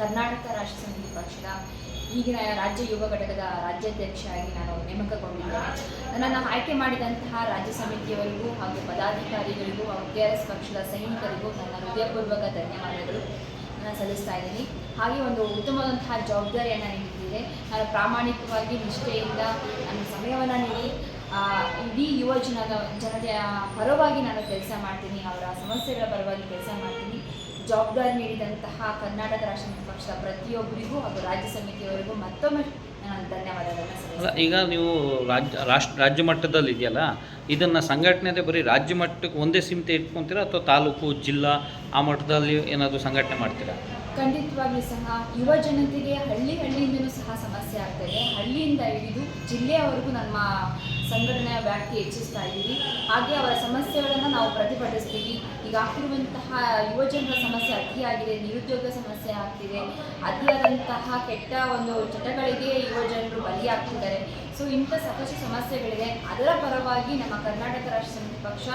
ಕರ್ನಾಟಕ ರಾಷ್ಟ್ರ ಸಮಿತಿ ಪಕ್ಷದ ಈಗಿನ ರಾಜ್ಯ ಯುವ ಘಟಕದ ರಾಜ್ಯಾಧ್ಯಕ್ಷರಾಗಿ ನಾನು ನೇಮಕಗೊಂಡಿದ್ದೇನೆ ನನ್ನನ್ನು ಆಯ್ಕೆ ಮಾಡಿದಂತಹ ರಾಜ್ಯ ಸಮಿತಿಯವರಿಗೂ ಹಾಗೂ ಪದಾಧಿಕಾರಿಗಳಿಗೂ ಹಾಗೂ ಕೆ ಆರ್ ಎಸ್ ಪಕ್ಷದ ಸೈನಿಕರಿಗೂ ನನ್ನ ಹೃದಯಪೂರ್ವಕ ಧನ್ಯವಾದಗಳು. ನಾನು ಸಲ್ಲಿಸ್ತಾ ಇದ್ದೀನಿ. ಹಾಗೆ ಒಂದು ಉತ್ತಮವಾದಂತಹ ಜವಾಬ್ದಾರಿಯನ್ನು ನೀಡಿದ್ದೀರಿ. ನಾನು ಪ್ರಾಮಾಣಿಕವಾಗಿ ನಿಷ್ಠೆಯಿಂದ ನನ್ನ ಸಮಯವನ್ನು ನೀಡಿ ಇಡೀ ಯುವ ಜನದ ಜನತೆಯ ಪರವಾಗಿ ನಾನು ಕೆಲಸ ಮಾಡ್ತೀನಿ. ಅವರ ಸಮಸ್ಯೆಗಳ ಪರವಾಗಿ ಕೆಲಸ ಮಾಡ್ತೀನಿ. ಜವಾಬ್ದಾರಿ ನೀಡಿದಂತಹ ಕರ್ನಾಟಕ ರಾಷ್ಟ್ರ ಸಮಿತಿ ಪಕ್ಷದ ಪ್ರತಿಯೊಬ್ಬರಿಗೂ ಹಾಗೂ ರಾಜ್ಯ ಸಮಿತಿಯವರಿಗೂ ಮತ್ತೊಮ್ಮೆ ನಾನು ಧನ್ಯವಾದಗಳನ್ನು ಈಗ ನೀವು ರಾಜ್ಯ, ರಾಷ್ಟ್ರ, ರಾಜ್ಯ ಮಟ್ಟದಲ್ಲಿ ಇದೆಯಲ್ಲ, ಇದನ್ನು ಸಂಘಟನೆ ಬರೀ ರಾಜ್ಯ ಮಟ್ಟಕ್ಕೆ ಒಂದೇ ಸೀಮಿತ ಇಟ್ಕೊತೀರಾ ಅಥವಾ ತಾಲೂಕು, ಜಿಲ್ಲಾ ಆ ಮಟ್ಟದಲ್ಲಿ ಏನಾದರೂ ಸಂಘಟನೆ ಮಾಡ್ತೀರಾ? ಖಂಡಿತವಾಗ್ಲೂ ಸಹ ಯುವ ಜನತೆಗೆ ಹಳ್ಳಿ ಹಳ್ಳಿಯಿಂದಲೂ ಸಹ ಸಮಸ್ಯೆ ಆಗ್ತದೆ ಹಳ್ಳಿಯಿಂದ ಹಿಡಿದು ಜಿಲ್ಲೆಯವರೆಗೂ ನಮ್ಮ ಸಂಘಟನೆಯ ವ್ಯಾಪ್ತಿ ಹೆಚ್ಚಿಸ್ತಾ ಇದ್ದೀವಿ ಹಾಗೆ ಅವರ ಸಮಸ್ಯೆಗಳನ್ನು ನಾವು ಪ್ರತಿಭಟಿಸ್ತೀವಿ. ಈಗ ಆಗ್ತಿರುವಂತಹ ಯುವಜನರ ಸಮಸ್ಯೆ ಅತಿಯಾಗಿದೆ, ನಿರುದ್ಯೋಗ ಸಮಸ್ಯೆ ಆಗ್ತಿದೆ, ಅತಿಯಾದಂತಹ ಕೆಟ್ಟ ಒಂದು ಚಟಗಳಿಗೆ ಯುವ ಜನರು ಬಲಿಯಾಗ್ತಿದ್ದಾರೆ. ಸೊ ಇಂಥ ಸಾಕಷ್ಟು ಸಮಸ್ಯೆಗಳಿದೆ ಅದರ ಪರವಾಗಿ ನಮ್ಮ ಕರ್ನಾಟಕ ರಾಷ್ಟ್ರ ಸಮಿತಿ ಪಕ್ಷ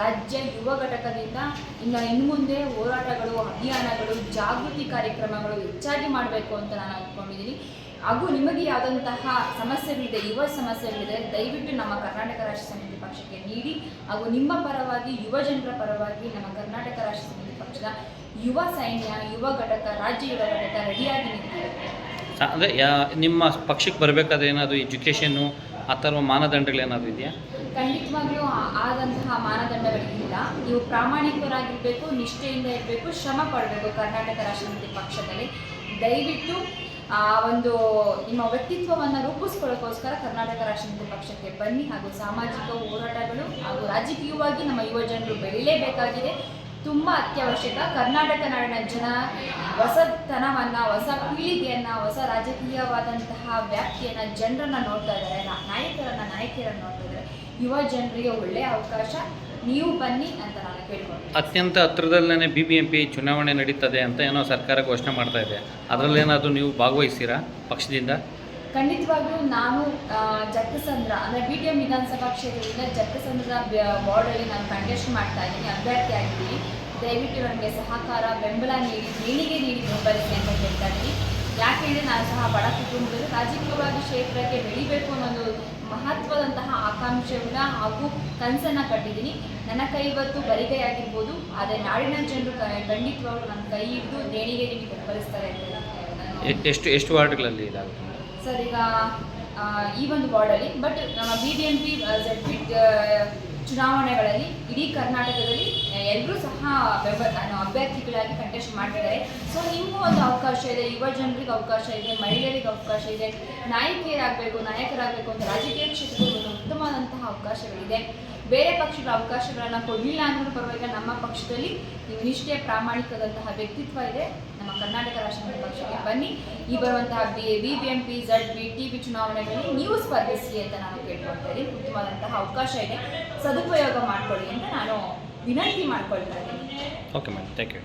ರಾಜ್ಯ ಯುವ ಘಟಕದಿಂದ ಇನ್ನು ಇನ್ನು ಮುಂದೆ ಹೋರಾಟಗಳು, ಅಭಿಯಾನಗಳು, ಜಾಗೃತಿ ಕಾರ್ಯಕ್ರಮಗಳು ಹೆಚ್ಚಾಗಿ ಮಾಡಬೇಕು ಅಂತ ನಾನು ಅಂದ್ಕೊಂಡಿದ್ದೀನಿ. ಹಾಗೂ ನಿಮಗೆ ಯಾವುದಂತಹ ಸಮಸ್ಯೆಗಳಿದೆ, ಯುವ ಸಮಸ್ಯೆಗಳಿದೆ, ದಯವಿಟ್ಟು ನಮ್ಮ ಕರ್ನಾಟಕ ರಾಷ್ಟ್ರ ಸಮಿತಿ ಪಕ್ಷಕ್ಕೆ ನೀಡಿ. ಹಾಗೂ ನಿಮ್ಮ ಪರವಾಗಿ, ಯುವ ಜನರ ಪರವಾಗಿ ನಮ್ಮ ಕರ್ನಾಟಕ ರಾಷ್ಟ್ರ ಸಮಿತಿ ಪಕ್ಷದ ಯುವ ಸೈನ್ಯ, ಯುವ ಘಟಕ, ರಾಜ್ಯ ಯುವ ಘಟಕ ರೆಡಿಯಾಗಿ ನಿಂತಿದೆ. ಅಂದರೆ ನಿಮ್ಮ ಪಕ್ಷಕ್ಕೆ ಬರಬೇಕಾದ್ರೆ ಏನಾದರೂ ಎಜುಕೇಷನ್ನು ಆ ಥರ ಮಾನದಂಡಗಳು ಏನಾದರೂ ಇದೆಯಾ ಖಂಡಿತವಾಗ್ಲೂ ಆದಂತಹ ಮಾನದಂಡಗಳಿಲ್ಲ ನೀವು ಪ್ರಾಮಾಣಿಕರಾಗಿರಬೇಕು, ನಿಷ್ಠೆಯಿಂದ ಇರಬೇಕು, ಶ್ರಮ ಪಡಬೇಕು ಕರ್ನಾಟಕ ರಾಷ್ಟ್ರ ಸಮಿತಿ ಪಕ್ಷದಲ್ಲಿ. ದಯವಿಟ್ಟು ಆ ಒಂದು ನಿಮ್ಮ ವ್ಯಕ್ತಿತ್ವವನ್ನು ರೂಪಿಸ್ಕೊಳ್ಳೋಕ್ಕೋಸ್ಕರ ಕರ್ನಾಟಕ ರಾಷ್ಟ್ರಪತಿ ಪಕ್ಷಕ್ಕೆ ಬನ್ನಿ. ಹಾಗೂ ಸಾಮಾಜಿಕ ಹೋರಾಟಗಳು ಹಾಗೂ ರಾಜಕೀಯವಾಗಿ ನಮ್ಮ ಯುವ ಜನರು ಬೆಳೀಲೇಬೇಕಾಗಿದೆ. ತುಂಬ ಅತ್ಯವಶ್ಯಕ. ಕರ್ನಾಟಕ ನಾಡಿನ ಜನ ಹೊಸತನವನ್ನು ಹೊಸ ಪೀಳಿಗೆಯನ್ನು, ಹೊಸ ರಾಜಕೀಯವಾದಂತಹ ವ್ಯಾಪ್ತಿಯನ್ನು ಜನರನ್ನು ನೋಡ್ತಾ ಇದ್ದಾರೆ. ನಾಯಕರನ್ನು, ನಾಯಕಿಯರನ್ನು ನೋಡ್ತಾ ಇದ್ದಾರೆ. ಯುವ ಜನರಿಗೆ ಒಳ್ಳೆಯ ಅವಕಾಶ ನೀವು ಬನ್ನಿ ಅಂತ ನಾನು ಕೇಳ್ಕೊಂಡು ಅತ್ಯಂತ ಹತ್ರದಲ್ಲೇ ಬಿ ಬಿ ಎಂ ಚುನಾವಣೆ ನಡೀತದೆ ಅಂತ ಏನೋ ಸರ್ಕಾರ ಘೋಷಣೆ ಮಾಡ್ತಾ ಇದೆ. ಅದರಲ್ಲೇನಾದರೂ ನೀವು ಭಾಗವಹಿಸ್ತೀರಾ ಪಕ್ಷದಿಂದ? ಖಂಡಿತವಾಗ್ಲೂ ನಾನು ಜಕ್ಕಸಂದ್ರ ಅಂದರೆ ಬಿ ಟಿ ಎಂ ವಿಧಾನಸಭಾ ಕ್ಷೇತ್ರದಿಂದ ಜಕ್ಕಸಂದ್ರ ವಾರ್ಡಲ್ಲಿ ನಾನು ಕಂಟೆಸ್ಟ್ ಮಾಡ್ತಾ ಇದ್ದೀನಿ, ಅಭ್ಯರ್ಥಿ ಆಗಿದ್ದೀನಿ. ದಯವಿಟ್ಟು ನನಗೆ ಸಹಕಾರ, ಬೆಂಬಲ ನೀಡಿ, ದೇಣಿಗೆ ನೀಡಿ ಬೆಂಬಲಿಸಿ ಅಂತ ಕೇಳ್ತಾ ಇದ್ದೀನಿ. ಯಾಕೆಂದರೆ ನಾನು ಸಹ ಬಡ ಕುಟುಂಬದಲ್ಲಿ ರಾಜಕೀಯವಾಗಿ ಕ್ಷೇತ್ರಕ್ಕೆ ಬೆಳಿಬೇಕು ಅನ್ನೋದು ಮಹತ್ವದಂತಹ ಆಕಾಂಕ್ಷೆಯನ್ನ ಹಾಗೂ ಕನಸನ್ನು ಕಟ್ಟಿದ್ದೀನಿ ನನ್ನ ಕೈ ಇವತ್ತು ಬರಿಗೈ ಆಗಿರ್ಬೋದು ಆದರೆ ನಾಡಿನ ಜನರು ಖಂಡಿತವಾಗ್ಲೂ ನನ್ನ ಕೈ ಹಿಡಿದು ದೇಣಿಗೆ ನೀಡಿ ಬೆಂಬಲಿಸ್ತಾರೆ ಅಂತ ಎಷ್ಟು ಎಷ್ಟು ವಾರ್ಡ್ಗಳಲ್ಲಿ ಇದಾಗುತ್ತೆ? ಸರ್, ಈಗ ಈ ಒಂದು ವಾರ್ಡಲ್ಲಿ, ಬಟ್ ನಮ್ಮ B B M P Z P ಚುನಾವಣೆಗಳಲ್ಲಿ ಇಡೀ ಕರ್ನಾಟಕದಲ್ಲಿ ಎಲ್ಲರೂ ಸಹ ಅಭ್ಯರ್ಥಿಗಳಾಗಿ ಕಂಟೆಸ್ಟ್ ಮಾಡ್ತಿದ್ದಾರೆ. ಸೊ ನಿಮಗೂ ಒಂದು ಅವಕಾಶ ಇದೆ, ಯುವ ಜನರಿಗೆ ಅವಕಾಶ ಇದೆ, ಮಹಿಳೆಯರಿಗೆ ಅವಕಾಶ ಇದೆ, ನಾಯಕಿಯರಾಗಬೇಕು, ನಾಯಕರಾಗಬೇಕು ಅಂತ ರಾಜಕೀಯ ಕ್ಷೇತ್ರದಲ್ಲಿ ಒಂದು ಉತ್ತಮವಾದಂತಹ ಅವಕಾಶಗಳಿದೆ. ಬೇರೆ ಪಕ್ಷಗಳ ಅವಕಾಶಗಳನ್ನು ಕೊಡಲಿಲ್ಲ ಅಂದ್ರೂ ಪರವಾಗಿಲ್ಲ, ನಮ್ಮ ಪಕ್ಷದಲ್ಲಿ ನಿಷ್ಠೆ ಪ್ರಾಮಾಣಿಕದಂತಹ ವ್ಯಕ್ತಿತ್ವ ಇದೆ, ನಮ್ಮ ಕರ್ನಾಟಕ ರಾಷ್ಟ್ರ ಬನ್ನಿ. ಈ ಬರುವಂತಹ B B B, M, P, Z, B, T, B ಚುನಾವಣೆಗಳಲ್ಲಿ ನೀವು ಸ್ಪರ್ಧಿಸಿ ಅಂತ ನಾನು ಕೇಳ್ಕೊಳ್ತಾ ಇದ್ದೀನಿ. ಉತ್ತಮವಾದಂತಹ ಅವಕಾಶ ಇದೆ. ಸದುಪಯೋಗ ಮಾಡ್ಕೊಳ್ಳಿ ಅಂತ ನಾನು ವಿನಂತಿ ಮಾಡ್ಕೊಳ್ತಾ ಇದ್ದೀನಿ. Okay ma'am thank you